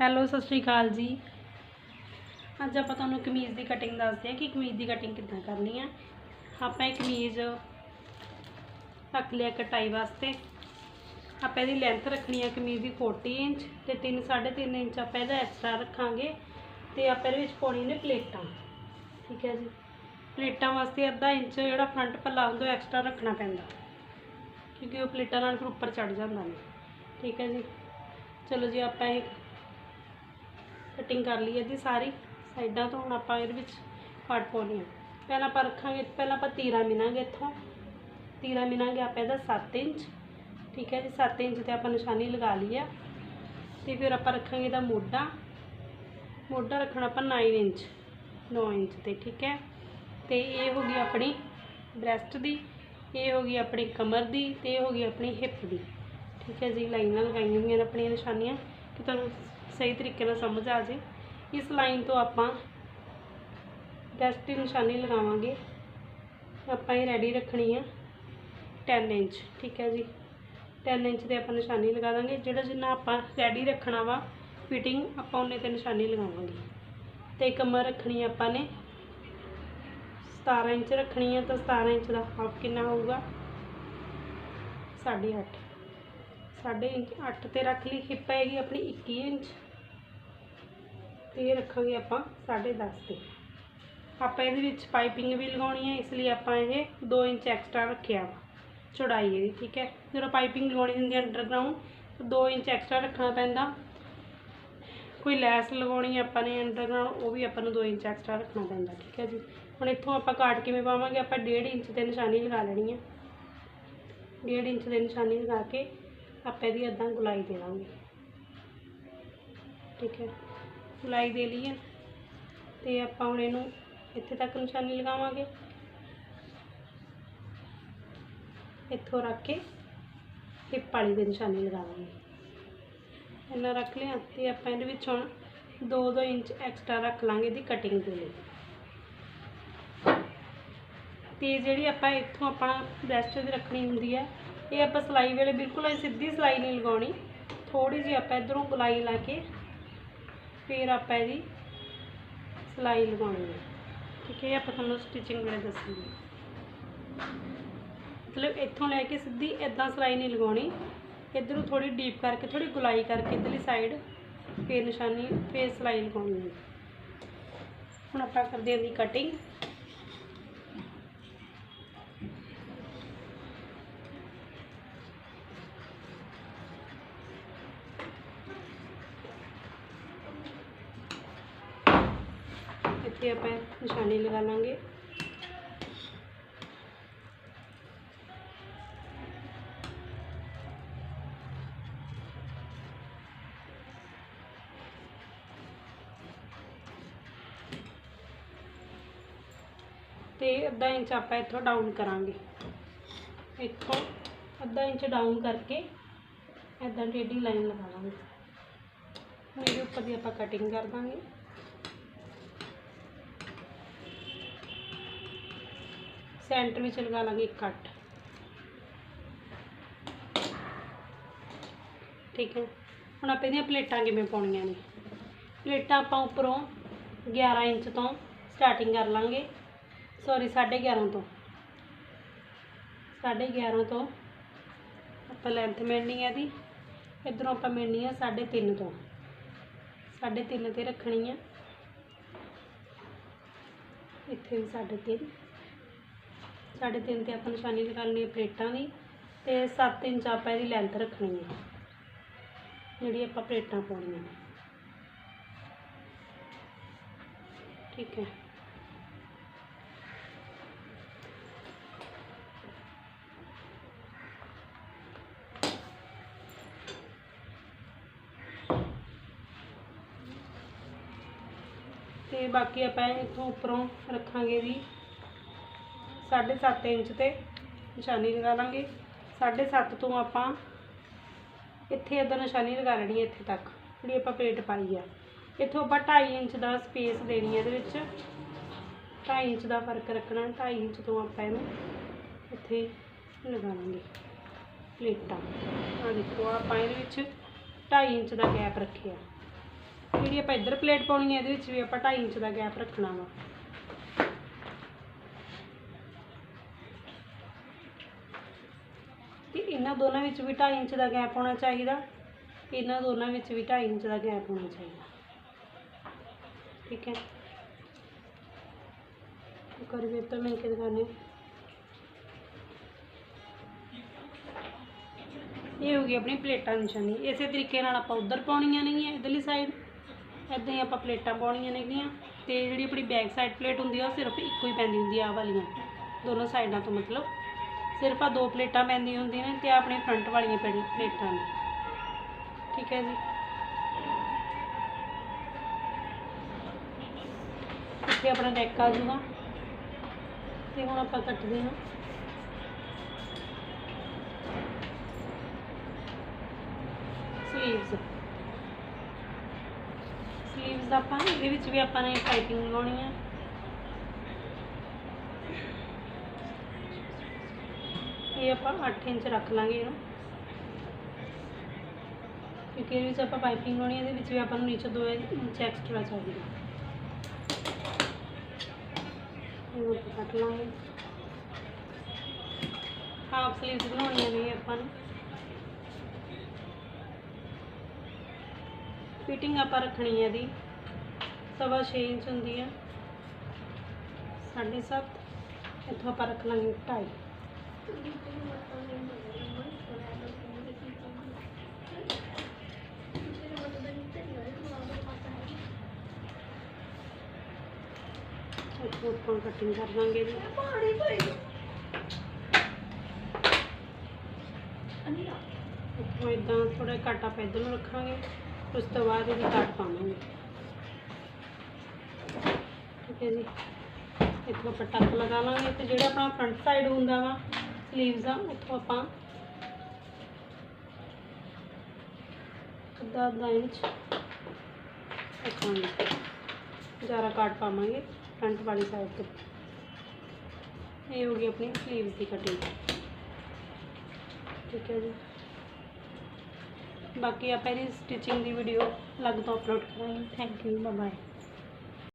Hello, ਸਤਿ ਸ਼੍ਰੀ ਅਕਾਲ ਜੀ। ਅੱਜ ਆਪਾਂ ਤੁਹਾਨੂੰ ਕਮੀਜ਼ ਦੀ ਕਟਿੰਗ ਦੱਸਦੇ ਹਾਂ ਕਿ ਕਮੀਜ਼ ਦੀ ਕਟਿੰਗ ਕਿੱਦਾਂ ਕਰਨੀ ਆ। ਆਪਾਂ ਇਹ ਕਮੀਜ਼ ਰੱਖ ਲਿਆ ਕਟਾਈ ਵਾਸਤੇ। ਆਪਾਂ ਇਹਦੀ ਲੈਂਥ ਰੱਖਣੀ ਆ ਕਮੀਜ਼ ਦੀ 40 ਇੰਚ ਤੇ 3 3.5 ਇੰਚ ਆਪਾਂ ਇਹਦਾ ਐਕਸਟਰਾ ਰੱਖਾਂਗੇ ਤੇ ਆਪਾਂ ਇਹਦੇ ਵਿੱਚ ਪਾਉਣੀ ਨੇ ਪਲੇਟਾਂ। ਠੀਕ ਹੈ ਜੀ। ਪਲੇਟਾਂ ਵਾਸਤੇ ਅੱਧਾ ਇੰਚ ਜਿਹੜਾ ਫਰੰਟ ਪੱਲਾ ਹੁੰਦਾ ਐਕਸਟਰਾ ਰੱਖਣਾ ਪੈਂਦਾ। ਕਿਉਂਕਿ ਉਹ ਪਲੇਟਾਂ ਨਾਲ ਫਿਰ ਉੱਪਰ ਚੜ ਜਾਂਦਾ ਨੇ। ਠੀਕ ਹੈ ਜੀ। ਚਲੋ ਜੀ, ਆਪਾਂ ਇਹ ਕਟਿੰਗ ਕਰ ਲਈ ਇਹਦੀ ਸਾਰੀ ਸਾਈਡਾਂ ਤੋਂ ਹੁਣ ਆਪਾਂ ਇਹਦੇ ਵਿੱਚ ਪਾਟ ਪਾਉਣੀ ਆ। ਪਹਿਲਾਂ ਆਪਾਂ ਰੱਖਾਂਗੇ, ਪਹਿਲਾਂ ਆਪਾਂ ਤੀਰਾ ਮਿਨਾਂਗੇ ਇੱਥੋਂ। ਤੀਰਾ ਮਿਨਾਂਗੇ ਆਪਾਂ ਇਹਦਾ 7 ਇੰਚ, ਠੀਕ ਹੈ ਜੀ 7 ਇੰਚ ਤੇ ਆਪਾਂ ਨਿਸ਼ਾਨੀ ਲਗਾ ਲਈ ਆ। ਤੇ ਫਿਰ ਆਪਾਂ ਰੱਖਾਂਗੇ ਇਹਦਾ ਮੋਢਾ। ਮੋਢਾ ਰੱਖਣਾ ਆਪਾਂ 9 ਇੰਚ 9 ਇੰਚ ਤੇ, ਠੀਕ ਹੈ। ਤੇ ਇਹ ਹੋ ਗਈ ਆਪਣੀ ਬ੍ਰੈਸਟ ਦੀ, ਇਹ ਹੋ ਗਈ ਆਪਣੀ ਕਮਰ ਦੀ ਤੇ ਇਹ ਹੋ ਗਈ ਆਪਣੀ ਹਿੱਪ ਦੀ, ਠੀਕ ਹੈ ਜੀ। ਲਾਈਨਾਂ ਲਗਾਈਆਂ ਹੋਈਆਂ ਨੇ ਆਪਣੀਆਂ ਨਿਸ਼ਾਨੀਆਂ। ਕਿ ਤੁਹਾਨੂੰ ਸਹੀ ਤਰੀਕੇ ਨਾਲ ਸਮਝ ਆ ਜੇ। ਇਸ ਲਾਈਨ ਤੋਂ ਆਪਾਂ ਬ੍ਰੈਸਟ ਦੀ ਨਿਸ਼ਾਨੀ ਲਗਾਵਾਂਗੇ। ਆਪਾਂ ਇਹ ਰੈਡੀ ਰੱਖਣੀ ਆ 10 ਇੰਚ, ਠੀਕ ਹੈ ਜੀ। 10 ਇੰਚ ਤੇ ਆਪਾਂ ਨਿਸ਼ਾਨੀ ਲਗਾ ਦਾਂਗੇ। ਜਿਹੜਾ ਜਿੰਨਾ ਆਪਾਂ ਰੈਡੀ ਰੱਖਣਾ ਵਾ ਫਿਟਿੰਗ ਆਪਾਂ ਉਹਨੇ ਤੇ ਨਿਸ਼ਾਨੀ ਲਗਾਵਾਂਗੇ। ਤੇ ਕਮਰ ਰੱਖਣੀ ਆਪਾਂ ਨੇ। 17 ਇੰਚ ਰੱਖਣੀ ਹੈ ਤਾਂ 17 ਇੰਚ ਦਾ ਹਾਫ ਕਿੰਨਾ ਹੋਊਗਾ? 8.5 ਸਾਢੇ ਇੰਚ 8 ਤੇ ਰੱਖ ਲਈ ਹਿੱਪ ਹੈਗੀ ਆਪਣੀ 21 ਇੰਚ। ਤੇ ਇਹ ਰੱਖਾਂਗੇ ਆਪਾਂ 10.5 ਤੇ। ਆਪਾਂ ਇਹਦੇ ਵਿੱਚ ਪਾਈਪਿੰਗ ਵੀ ਲਗਾਉਣੀ ਹੈ, ਇਸ ਲਈ ਆਪਾਂ ਇਹ 2 ਇੰਚ ਐਕਸਟਰਾ ਰੱਖਿਆ ਵਾ, ਚੌੜਾਈ ਇਹਦੀ, ਠੀਕ ਹੈ? ਜਦੋਂ ਪਾਈਪਿੰਗ ਲਗਾਉਣੀ ਹੁੰਦੀ ਹੈ ਅੰਡਰਗਰਾਉਂਡ 2 ਇੰਚ ਐਕਸਟਰਾ ਰੱਖਣਾ ਪੈਂਦਾ। ਕੋਈ ਲੈਸ ਲਗਾਉਣੀ ਹੈ ਆਪਾਂ ਨੇ ਅੰਡਰਗਰਾਉਂਡ, ਉਹ ਵੀ ਆਪਾਂ ਨੂੰ 2 ਇੰਚ ਐਕਸਟਰਾ ਰੱਖਣਾ ਪੈਂਦਾ, ਠੀਕ ਹੈ ਜੀ? ਹੁਣ ਇੱਥੋਂ ਆਪਾਂ ਕਾਟ ਕਿਵੇਂ ਪਾਵਾਂਗੇ? ਆਪਾਂ 1.5 ਇੰਚ ਤੇ ਨਿਸ਼ਾਨੀ ਲਗਾ ਲੈਣੀ ਹੈ। 1.5 ਇੰਚ ਦੇ ਨਿਸ਼ਾਨੀ ਲਗਾ ਕੇ ਆਪਾਂ ਇਹਦੀ ਅੱਧਾ ਗੁਲਾਈ ਦੇ ਦਾਂਗੇ। ਠੀਕ ਹੈ? ਗੁਲਾਈ ਦੇ ਲਈ ਹੈ ਤੇ ਆਪਾਂ ਹੁਣ ਇਹਨੂੰ ਇੱਥੇ ਤੱਕ ਨਿਸ਼ਾਨੀ ਲਗਾਵਾਂਗੇ। ਇੱਥੋਂ ਰੱਖ ਕੇ ਹਿੱਪ ਵਾਲੀ ਦੇ ਨਿਸ਼ਾਨੀ ਲਗਾਵਾਂਗੇ। ਇੰਨਾ ਰੱਖ ਲਿਆ ਤੇ ਆਪਾਂ ਇਹਦੇ ਵਿੱਚ ਹੁਣ 2-2 ਇੰਚ ਐਕਸਟਰਾ ਰੱਖ ਲਾਂਗੇ ਇਹਦੀ ਕਟਿੰਗ ਦੇ ਲਈ। ਤੇ ਜਿਹੜੀ ਆਪਾਂ ਇੱਥੋਂ ਆਪਣਾ ਬ੍ਰੈਸਟ ਦੀ ਰੱਖਣੀ ਹੁੰਦੀ ਹੈ ਇਹ ਆਪਾਂ ਸਿਲਾਈ ਵੇਲੇ ਬਿਲਕੁਲ ਐ ਸਿੱਧੀ ਸਿਲਾਈ ਨਹੀਂ ਲਗਾਉਣੀ। ਥੋੜੀ ਜਿਹੀ ਆਪਾਂ ਇਧਰੋਂ ਗੁਲਾਈ ਲਾ ਕੇ ਫਿਰ ਆਪਾਂ ਇਹਦੀ ਸਿਲਾਈ ਲਗਾਉਣੀ ਹੈ। ਠੀਕ ਹੈ ਆਪਾਂ ਤੁਹਾਨੂੰ ਸਟਿਚਿੰਗ ਵੇਲੇ ਦੱਸਾਂਗੇ। ਮਤਲਬ ਇੱਥੋਂ ਲੈ ਕੇ ਸਿੱਧੀ ਇਦਾਂ ਸਿਲਾਈ ਨਹੀਂ ਲਗਾਉਣੀ। ਇਧਰੋਂ ਥੋੜੀ ਡੀਪ ਕਰਕੇ ਥੋੜੀ ਗੁਲਾਈ ਕਰਕੇ ਇਧਰਲੀ ਸਾਈਡ ਫਿਰ ਨਿਸ਼ਾਨੀ, ਫਿਰ ਸਿਲਾਈ ਲਗਾਉਣੀ ਹੈ। ਹੁਣ ਆਪਾਂ ਕਰਦੇ ਹਾਂ ਦੀ ਕਟਿੰਗ ਇੱਥੇ ਆਪਾਂ ਨਿਸ਼ਾਨੀ ਲਗਾ ਲਾਂਗੇ। ਤੇ ਅੱਧਾ ਇੰਚ ਆਪਾਂ ਇੱਥੋਂ ਡਾਊਨ ਕਰਾਂਗੇ। ਇੱਥੋਂ ਅੱਧਾ ਇੰਚ ਡਾਊਨ ਕਰਕੇ ਐਦਾਂ ਟੇਢੀ ਲਾਈਨ ਲਗਾਵਾਂਗੇ ਹੁਣ ਇਹਦੇ ਉੱਪਰ ਦੀ ਆਪਾਂ ਕਟਿੰਗ ਕਰ ਦਾਂਗੇ। ਸੈਂਟਰ ਵਿੱਚ ਲਗਾ ਲਾਂਗੇ ਕੱਟ। ਠੀਕ ਹੈ। ਹੁਣ ਆਪਾਂ ਇਹਦੀਆਂ ਪਲੇਟਾਂ ਕਿਵੇਂ ਪਾਉਣੀਆਂ ਨੇ? ਪਲੇਟਾਂ ਆਪਾਂ ਉੱਪਰੋਂ 11 ਇੰਚ ਤੋਂ ਸਟਾਰਟਿੰਗ ਕਰ ਲਾਂਗੇ। ਸੌਰੀ 11.5 ਤੋਂ। 11.5 ਤੋਂ ਆਪਾਂ ਲੈਂਥ ਮਿਲਣੀ ਹੈ ਇਹਦੀ। ਇਧਰੋਂ ਆਪਾਂ ਮਿਲਣੀ ਹੈ 3.5 ਤੋਂ। 3.5 ਤੇ ਰੱਖਣੀ ਹੈ ਇੱਥੇ ਵੀ 3.5 ਸਾਢੇ ਤਿੰਨ ਤੇ ਆਪਾਂ ਨਿਸ਼ਾਨੀ ਲਗਾਉਣੀ ਹੈ, ਪਲੇਟਾਂ ਦੀ ਤੇ 7 ਇੰਚ ਆਪਾਂ ਇਹਦੀ ਲੈਂਥ ਰੱਖਣੀ ਹੈ, ਜਿਹੜੀ ਆਪਾਂ ਪਲੇਟਾਂ ਪਾਉਣੀਆਂ ਨੇ। ਠੀਕ ਹੈ। ਤੇ ਬਾਕੀ ਆਪਾਂ ਇੱਥੋਂ ਉੱਪਰੋਂ ਰੱਖਾਂਗੇ ਵੀ 7.5 ਇੰਚ ਤੇ ਨਿਸ਼ਾਨੀ ਲਗਾ ਲਾਂਗੇ। 7.5 ਤੋਂ ਆਪਾਂ ਇੱਥੇ ਇੱਧਰ ਨਿਸ਼ਾਨੀ ਲਗਾ ਲੈਣੀ ਹੈ ਇੱਥੇ ਤੱਕ, ਜਿਹੜੀ ਆਪਾਂ ਪਲੇਟ ਪਾਈ ਆ। ਇੱਥੋਂ ਆਪਾਂ 2.5 ਇੰਚ ਦਾ ਸਪੇਸ ਦੇਣੀ ਹੈ ਇਹਦੇ ਵਿੱਚ। 2.5 ਇੰਚ ਦਾ ਫ਼ਰਕ ਰੱਖਣਾ 2.5 ਇੰਚ ਤੋਂ ਆਪਾਂ ਇਹਨੂੰ ਇੱਥੇ ਲਗਾਵਾਂਗੇ ਪਲੇਟਾਂ। ਆ ਦੇਖੋ, ਆਪਾਂ ਇਹਦੇ ਵਿੱਚ 2.5 ਇੰਚ ਦਾ ਗੈਪ ਰੱਖਿਆ। ਜਿਹੜੀ ਆਪਾਂ ਇੱਧਰ ਪਲੇਟ ਪਾਉਣੀ ਹੈ, ਇਹਦੇ ਵਿੱਚ ਵੀ ਆਪਾਂ 2.5 ਇੰਚ ਦਾ ਗੈਪ ਰੱਖਣਾ ਵਾ ਤੇ ਇਹਨਾਂ ਦੋਨਾਂ ਵਿੱਚ ਵੀ 2.5 ਇੰਚ ਦਾ ਗੈਪ ਹੋਣਾ ਚਾਹੀਦਾ। ਇਹਨਾਂ ਦੋਨਾਂ ਵਿੱਚ ਵੀ 2.5 ਇੰਚ ਦਾ ਗੈਪ ਹੋਣਾ ਚਾਹੀਦਾ। ਠੀਕ ਹੈ। ਕਰ ਵੀ ਤਾਂ ਮੈਂ ਕਿ ਦਿਖਾਣੇ ਇਹ ਹੋ ਗਈ ਆਪਣੀ ਪਲੇਟਾਂ ਨਿਸ਼ਾਨੀ। ਇਸੇ ਤਰੀਕੇ ਨਾਲ ਆਪਾਂ ਉਧਰ ਪਾਉਣੀਆਂ ਨੇਗੀਆਂ ਇਧਰਲੀ ਸਾਈਡ ਇਦਾਂ ਹੀ ਆਪਾਂ ਪਲੇਟਾਂ ਪਾਉਣੀਆਂ ਨੇਗੀਆਂ। ਤੇ ਜਿਹੜੀ ਆਪਣੀ ਬੈਕ ਸਾਈਡ ਪਲੇਟ ਹੁੰਦੀ ਆ, ਉਹ ਸਿਰਫ ਇੱਕੋ ਹੀ ਪੈਂਦੀ ਹੁੰਦੀ ਆ, ਆਹ ਵਾਲੀਆਂ। ਦੋਨੋਂ ਸਾਈਡਾਂ ਤੋਂ ਮਤਲਬ ਸਿਰਫ ਆ ਦੋ ਪਲੇਟਾਂ ਪੈਂਦੀਆਂ ਹੁੰਦੀਆਂ ਨੇ ਤੇ ਆਹ ਆਪਣੀ ਫਰੰਟ ਵਾਲੀਆਂ ਪਲੇਟ- ਪਲੇਟਾਂ ਨੇ। ਠੀਕ ਹੈ ਜੀ? ਇੱਥੇ ਆਪਣਾ ਨੈਕ ਆ ਜੂਗਾ। ਤੇ ਹੁਣ ਆਪਾਂ ਕੱਟਦੇ ਹਾਂ। ਸਲੀਵਸ ਸਲੀਵਸ ਦਾ ਆਪਾਂ ਇਹਦੇ ਵਿੱਚ ਵੀ ਆਪਾਂ ਨੇ ਪਾਈਪਿੰਗ ਲਗਾਉਣੀ ਹੈ ਇਹ ਆਪਾਂ 8 ਇੰਚ ਰੱਖ ਲਾਂਗੇ ਇਹਨੂੰ। ਕਿਉਂਕਿ ਇਹਦੇ ਵਿੱਚ ਆਪਾਂ ਪਾਈਪਿੰਗ ਲਾਉਣੀ ਹੈ, ਇਹਦੇ ਵਿੱਚ ਵੀ ਆਪਾਂ ਨੂੰ ਨੀਚੇ 2 ਇੰਚ ਐਕਸਟਰਾ ਚਾਹੀਦਾ। ਇਹ ਕੱਟ ਲਾਂਗੇ। ਹਾਫ ਸਲੀਵਸ ਬਣਾਉਣੀਆਂ ਨੇ ਆਪਾਂ ਨੂੰ। ਫਿਟਿੰਗ ਆਪਾਂ ਰੱਖਣੀ ਹੈ ਇਹਦੀ। ਸਵਾ ਛੇ ਇੰਚ ਹੁੰਦੀ ਹੈ ਸਾਢੇ ਸੱਤ। ਇੱਥੋਂ ਆਪਾਂ ਰੱਖ ਲਾਂਗੇ ਢਾਈ। ਇੱਥੋਂ ਆਪਾਂ ਕਟਿੰਗ ਕਰ ਦਾਂਗੇ ਜੀ। ਆਪਾਂ ਇਦਾਂ ਥੋੜਾ ਘੱਟ ਆਪਾਂ ਇੱਧਰ ਨੂੰ ਰੱਖਾਂਗੇ, ਉਸ ਤੋਂ ਬਾਅਦ ਇਹਦੀ ਕੱਟ ਪਾਵਾਂਗੇ। ਠੀਕ ਹੈ ਜੀ। ਇੱਥੋਂ ਆਪਾਂ ਟੱਕ ਲਗਾ ਲਾਂਗੇ ਤੇ ਜਿਹੜਾ ਆਪਣਾ ਫਰੰਟ ਸਾਈਡ ਹੁੰਦਾ ਵਾ ਸਲੀਵਸ ਆ ਉੱਥੋਂ ਆਪਾਂ ਅੱਧਾ ਅੱਧਾ ਇੰਚ ਰੱਖਾਂਗੇ ਜ਼ਿਆਦਾ ਕੱਟ ਪਾਵਾਂਗੇ ਫਰੰਟ ਵਾਲੀ ਸਾਈਡ ਤੇ ਇਹ ਹੋ ਗਈ ਆਪਣੀ ਸਲੀਵਸ ਦੀ ਕਟਿੰਗ ਠੀਕ ਹੈ ਜੀ ਬਾਕੀ ਆਪਾਂ ਇਹਦੀ ਸਟਿਚਿੰਗ ਦੀ ਵੀਡੀਓ ਅਲੱਗ ਤੋਂ ਅਪਲੋਡ ਕਰਾਂਗੇ ਥੈਂਕ ਯੂ ਬਾਏ ਬਾਏ